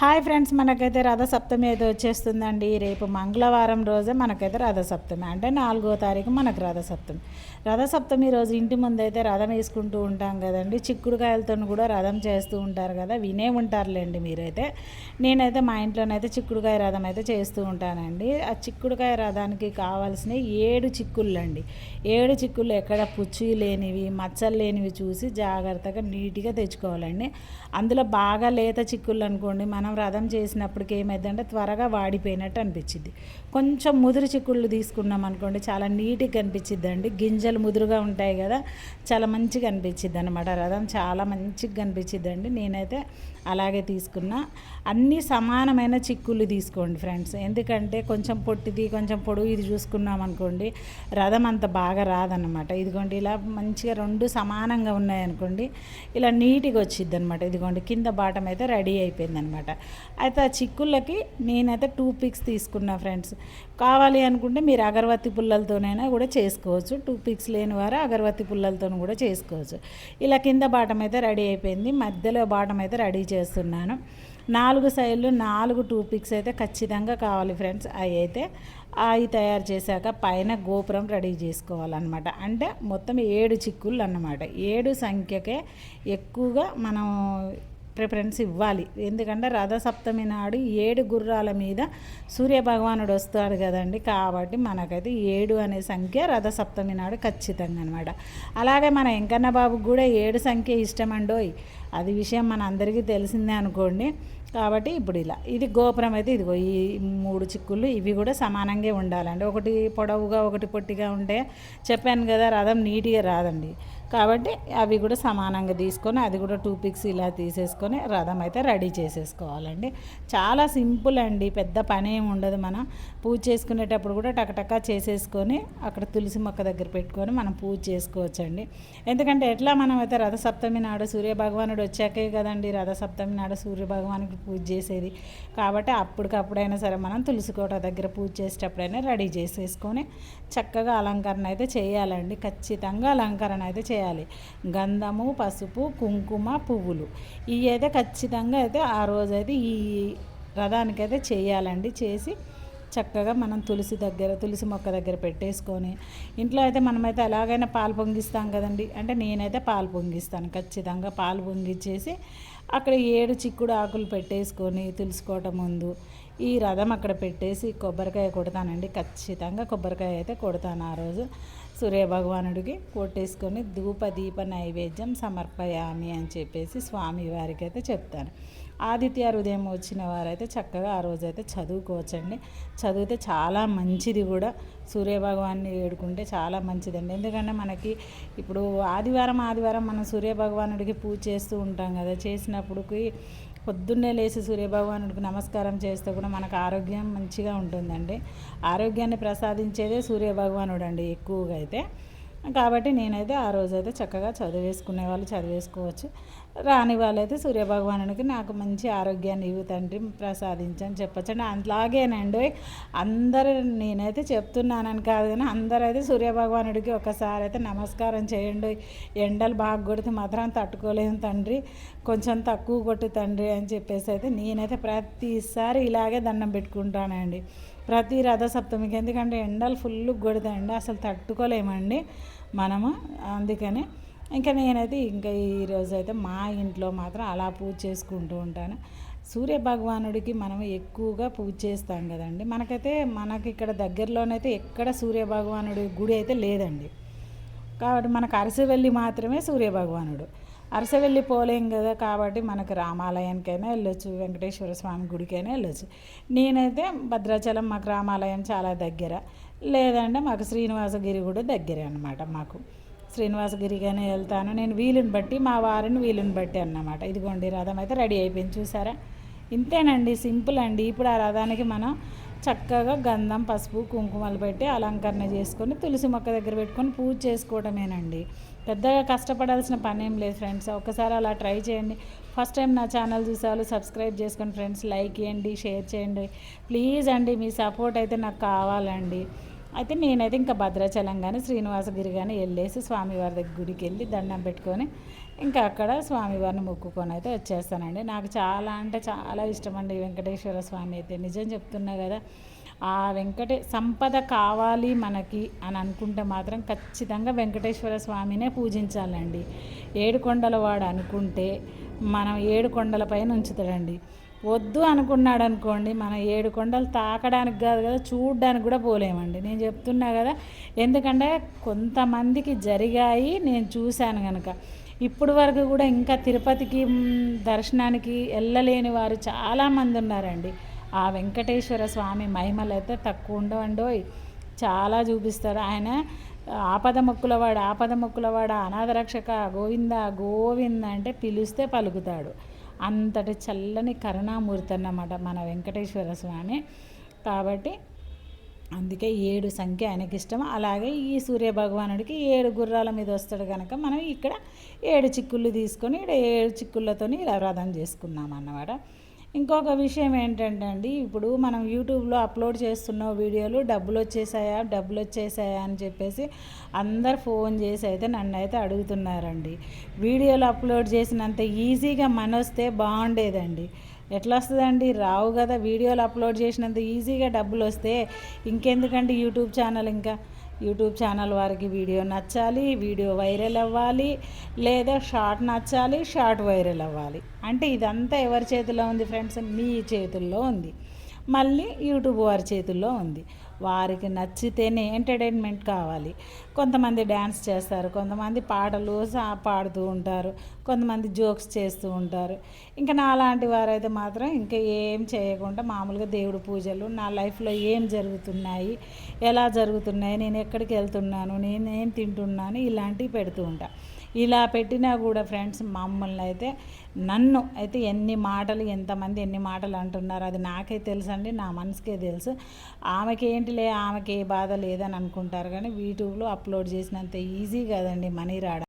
Hi friends మనకైతే రథసప్తమి అయితే వచ్చేస్తుందండి. రేపు మంగళవారం రోజే మనకైతే రథసప్తమి. అంటే నాలుగో తారీఖు మనకు రథసప్తమి. రథసప్తమి రోజు ఇంటి ముందు అయితే రథం వేసుకుంటూ ఉంటాం కదండి. చిక్కుడుకాయలతో కూడా రథం చేస్తూ ఉంటారు కదా వినే ఉంటారులేండి మీరైతే. నేనైతే మా ఇంట్లోనైతే చిక్కుడుకాయ రథం అయితే చేస్తూ ఉంటానండి. ఆ చిక్కుడుకాయ రథానికి కావాల్సిన ఏడు చిక్కుళ్ళు అండి ఏడు చిక్కుళ్ళు ఎక్కడ పుచ్చి లేనివి మచ్చలు లేనివి చూసి జాగ్రత్తగా నీట్గా తెచ్చుకోవాలండి. అందులో బాగా లేత చిక్కుళ్ళు అనుకోండి మనం రథం చేసినప్పటికి ఏమైందంటే త్వరగా వాడిపోయినట్టు అనిపించింది. కొంచెం ముదురు చిక్కుళ్ళు తీసుకున్నాం అనుకోండి చాలా నీట్గా కనిపించిద్ది అండి గింజలు ముదురుగా ఉంటాయి కదా చాలా మంచిగా అనిపించిద్ది అనమాట రథం చాలా మంచిగా కనిపించిద్ది అండి నేనైతే అలాగే తీసుకున్నా. అన్నీ సమానమైన చిక్కుళ్ళు తీసుకోండి ఫ్రెండ్స్. ఎందుకంటే కొంచెం పొట్టిది కొంచెం పొడుగు ఇది చూసుకున్నాం అనుకోండి రథం అంత బాగా రాదనమాట ఇదిగోండి ఇలా మంచిగా రెండు సమానంగా ఉన్నాయనుకోండి ఇలా నీట్గా వచ్చిద్ది అనమాట ఇదిగోండి కింద బాటం అయితే రెడీ అయిపోయింది అనమాట అయితే ఆ చిక్కుళ్ళకి నేనైతే టూ పిక్స్ తీసుకున్నా ఫ్రెండ్స్. కావాలి అనుకుంటే మీరు అగరవత్తి పుల్లలతోనైనా కూడా చేసుకోవచ్చు. టూ పిక్స్ లేని వారు అగరవత్తి పుల్లలతో కూడా చేసుకోవచ్చు. ఇలా కింద బాటం అయితే రెడీ అయిపోయింది. మధ్యలో బాటం అయితే రెడీ చేస్తున్నాను. నాలుగు సైడ్లు నాలుగు టూ పిక్స్ అయితే ఖచ్చితంగా కావాలి ఫ్రెండ్స్. అవి అయితే అవి తయారు చేశాక పైన గోపురం రెడీ చేసుకోవాలన్నమాట. అంటే మొత్తం ఏడు చిక్కుళ్ళు అన్నమాట. ఏడు సంఖ్యకే ఎక్కువగా మనం ప్రిఫరెన్స్ ఇవ్వాలి. ఎందుకంటే రథసప్తమి నాడు ఏడు గుర్రాల మీద సూర్య భగవానుడు వస్తాడు కదండి. కాబట్టి మనకైతే ఏడు అనే సంఖ్య రథసప్తమి నాడు ఖచ్చితంగా అనమాట అలాగే మన వెంకన్న బాబుకి కూడా ఏడు సంఖ్య ఇష్టమండోయ్ అది విషయం మన అందరికీ తెలిసిందే అనుకోండి. కాబట్టి ఇప్పుడు ఇలా. ఇది గోపురం అయితే ఇదిగో ఈ మూడు చిక్కులు ఇవి కూడా సమానంగా ఉండాలండి. ఒకటి పొడవుగా ఒకటి పొట్టిగా ఉంటే చెప్పాను కదా రథం నీట్గా రాదండి. కాబట్టి అవి కూడా సమానంగా తీసుకొని అది కూడా టూ పిక్స్ ఇలా తీసేసుకొని రథం అయితే రెడీ చేసేసుకోవాలండి. చాలా సింపుల్ అండి పెద్ద పని ఏమి ఉండదు మనం. పూజ చేసుకునేటప్పుడు కూడా టకటకా చేసేసుకొని అక్కడ తులసి మొక్క దగ్గర పెట్టుకొని మనం పూజ చేసుకోవచ్చండి. ఎందుకంటే ఎట్లా మనం అయితే రథసప్తమి నాడు సూర్య భగవానుడు వచ్చాకే కదండి రథసప్తమి నాడు సూర్య భగవానికి పూజ చేసేది. కాబట్టి అప్పటికప్పుడైనా సరే మనం తులసి కోట దగ్గర పూజ చేసేటప్పుడైనా రెడీ చేసేసుకొని చక్కగా అలంకరణ అయితే చేయాలండి. ఖచ్చితంగా అలంకరణ అయితే చేయాలి. చేయాలి. గంధము పసుపు కుంకుమ పువ్వులు. ఇవి అయితే ఖచ్చితంగా అయితే ఆ రోజు అయితే ఈ రథానికి అయితే చేయాలండి. చేసి చక్కగా మనం తులసి దగ్గర తులసి మొక్క దగ్గర పెట్టేసుకొని ఇంట్లో అయితే మనమైతే ఎలాగైనా పాలు పొంగిస్తాం కదండి. అంటే నేనైతే పాలు పొంగిస్తాను ఖచ్చితంగా పాలు పొంగిచ్చేసి అక్కడ ఏడు చిక్కుడు ఆకులు పెట్టేసుకొని తులుసుకోవటం ముందు ఈ రథం అక్కడ పెట్టేసి కొబ్బరికాయ కొడతానండి. ఖచ్చితంగా కొబ్బరికాయ అయితే కొడతాను ఆ రోజు. సూర్య భగవానుడికి కొట్టేసుకొని ధూప దీప నైవేద్యం సమర్పయామి అని చెప్పేసి స్వామి వారికి అయితే చెప్తాను. ఆదిత్య హృదయం వచ్చిన వారైతే చక్కగా ఆ రోజు అయితే చదువుకోవచ్చండి. చదివితే చాలా మంచిది కూడా. సూర్యభగవాన్ని వేడుకుంటే చాలా మంచిదండి. ఎందుకంటే మనకి ఇప్పుడు ఆదివారం ఆదివారం మనం సూర్యభగవానుడికి పూజ చేస్తూ ఉంటాం కదా. చేసినప్పుడుకి పొద్దున్నే లేచి సూర్యభగవానుడికి నమస్కారం చేస్తే కూడా మనకు ఆరోగ్యం మంచిగా ఉంటుందండి. ఆరోగ్యాన్ని ప్రసాదించేదే సూర్యభగవానుడు అండి ఎక్కువగా అయితే. కాబట్టి నేనైతే ఆ రోజైతే చక్కగా చదివేసుకునే వాళ్ళు చదివేసుకోవచ్చు. రాని వాళ్ళైతే సూర్యభగవానునికి నాకు మంచి ఆరోగ్యాన్ని ఇవ్వు తండ్రి ప్రసాదించని చెప్పచ్చు అండి అలాగేనండి అందరు నేనైతే చెప్తున్నానని కాదు కానీ అందరూ అయితే సూర్యభగవానుడికి ఒకసారి అయితే నమస్కారం చేయండి. ఎండలు బాగా కొడితే మాత్రం తట్టుకోలేము తండ్రి కొంచెం తక్కువ కొట్టు తండ్రి అని చెప్పేసి అయితే నేనైతే ప్రతిసారి ఇలాగే దండం పెట్టుకుంటానండి. ప్రతి రథసప్తమికి. ఎందుకంటే ఎండలు ఫుల్ కొడతాయండి అసలు తట్టుకోలేమండి మనము. అందుకని ఇంకా నేనైతే ఇంకా ఈరోజు అయితే మా ఇంట్లో మాత్రం అలా పూజ చేసుకుంటూ ఉంటాను. సూర్య భగవానుడికి మనం ఎక్కువగా పూజ చేస్తాం కదండి. మనకైతే మనకి ఇక్కడ దగ్గరలోనైతే ఎక్కడ సూర్య భగవానుడి గుడి అయితే లేదండి. కాబట్టి మనకు అరసవెల్లి మాత్రమే సూర్య భగవానుడు అరసవెల్లి పోలేం కదా కాబట్టి మనకు రామాలయానికైనా వెళ్ళొచ్చు వెంకటేశ్వర స్వామి గుడికైనా వెళ్ళొచ్చు. నేనైతే భద్రాచలం మాకు రామాలయం చాలా దగ్గర. లేదంటే మాకు శ్రీనివాసగిరి కూడా దగ్గరే అనమాట మాకు. శ్రీనివాసగిరిగానే వెళ్తాను. నేను వీలుని బట్టి మా వారిని వీలుని బట్టి అన్నమాట. ఇదిగోండి రథం అయితే రెడీ అయిపోయింది చూసారా? ఇంతేనండి సింపుల్ అండి. ఇప్పుడు ఆ రథానికి మనం చక్కగా గంధం పసుపు కుంకుమలు పెట్టి అలంకరణ చేసుకొని తులసి మొక్క దగ్గర పెట్టుకొని పూజ చేసుకోవటమేనండి. పెద్దగా కష్టపడాల్సిన పని ఏం లేదు ఫ్రెండ్స్ ఒకసారి అలా ట్రై చేయండి. ఫస్ట్ టైం నా ఛానల్ చూసేవాళ్ళు సబ్స్క్రైబ్ చేసుకోండి ఫ్రెండ్స్ లైక్ చేయండి షేర్ చేయండి. ప్లీజ్ అండి మీ సపోర్ట్ అయితే నాకు కావాలండి. అయితే నేనైతే ఇంకా భద్రాచలం కానీ శ్రీనివాసగిరి కానీ వెళ్ళేసి స్వామివారి దగ్గర గుడికి వెళ్ళి దండం పెట్టుకొని ఇంకా అక్కడ స్వామివారిని మొక్కుకొని అయితే వచ్చేస్తానండి. నాకు చాలా అంటే చాలా ఇష్టం అండి వెంకటేశ్వర స్వామి అయితే. నిజం చెప్తున్నా కదా. ఆ వెంకటే సంపద కావాలి మనకి అని అనుకుంటే మాత్రం ఖచ్చితంగా వెంకటేశ్వర స్వామినే పూజించాలండి. ఏడుకొండల వాడు అనుకుంటే మనం ఏడు కొండల ఉంచుతాడండి. వద్దు అనుకున్నాడు అనుకోండి మన ఏడు కొండలు తాకడానికి కాదు కదా చూడడానికి కూడా పోలేమండి. నేను చెప్తున్నా కదా ఎందుకంటే కొంతమందికి జరిగాయి నేను చూశాను కనుక ఇప్పుడు వరకు కూడా ఇంకా తిరుపతికి దర్శనానికి వెళ్ళలేని వారు చాలామంది ఉన్నారండి. ఆ వెంకటేశ్వర స్వామి మహిమలు అయితే తక్కువ ఉండవండోయ్. చాలా చూపిస్తాడు ఆయన ఆపద మొక్కులవాడు ఆపద మొక్కులవాడు అనాథరక్షక గోవింద గోవింద అంటే పిలిస్తే పలుకుతాడు. అంతటి చల్లని కరుణామూర్తి అన్నమాట మన వెంకటేశ్వర స్వామి. కాబట్టి అందుకే ఏడు సంఖ్య ఆయనకి ఇష్టం అలాగే ఈ సూర్య భగవానుడికి ఏడు గుర్రాల మీద వస్తాడు కనుక మనం ఇక్కడ ఏడు చిక్కుళ్ళు తీసుకొని ఇక్కడ ఏడు చిక్కుళ్ళతో ఇలా వ్రతం చేసుకున్నాం అన్నమాట. ఇంకొక విషయం ఏంటంటే అండి ఇప్పుడు మనం యూట్యూబ్లో అప్లోడ్ చేస్తున్న వీడియోలు డబ్బులు వచ్చేసాయా డబ్బులు వచ్చేసాయా అని చెప్పేసి అందరు ఫోన్ చేసి అయితే నన్ను అయితే అడుగుతున్నారండి. వీడియోలు అప్లోడ్ చేసినంత ఈజీగా మనొస్తే బాగుండేదండి. ఎట్లా వస్తుందండి రావు కదా వీడియోలు అప్లోడ్ చేసినంత ఈజీగా డబ్బులు వస్తే ఇంకెందుకండి యూట్యూబ్ ఛానల్ ఇంకా? యూట్యూబ్ ఛానల్ వారికి వీడియో నచ్చాలి వీడియో వైరల్ అవ్వాలి లేదా షార్ట్ నచ్చాలి షార్ట్ వైరల్ అవ్వాలి. అంటే ఇదంతా ఎవరి చేతిలో ఉంది ఫ్రెండ్స్? మీ చేతుల్లో ఉంది. మళ్ళీ యూట్యూబ్ వారి చేతుల్లో ఉంది. వారికి నచ్చితేనే ఎంటర్టైన్మెంట్ కావాలి. కొంతమంది డ్యాన్స్ చేస్తారు కొంతమంది పాటలు పాడుతూ ఉంటారు కొంతమంది జోక్స్ చేస్తూ ఉంటారు. ఇంకా నా లాంటి వారైతే మాత్రం ఇంకా ఏం చేయకుండా మామూలుగా దేవుడు పూజలు నా లైఫ్లో ఏం జరుగుతున్నాయి ఎలా జరుగుతున్నాయి నేను ఎక్కడికి వెళ్తున్నాను నేను ఏం తింటున్నాను ఇలాంటివి పెడుతూ ఉంటాను ఇలా పెట్టినా కూడా ఫ్రెండ్స్ మమ్మల్ని అయితే నన్ను అయితే ఎన్ని మాటలు ఎంతమంది ఎన్ని మాటలు అంటున్నారు అది నాకే తెలుసు అండి నా మనసుకే తెలుసు. ఆమెకి ఏంటిలే ఆమెకి ఏ బాధ లేదని అనుకుంటారు కానీ యూట్యూబ్లో అప్లోడ్ చేసినంత ఈజీ కదండి మనీ రావడం.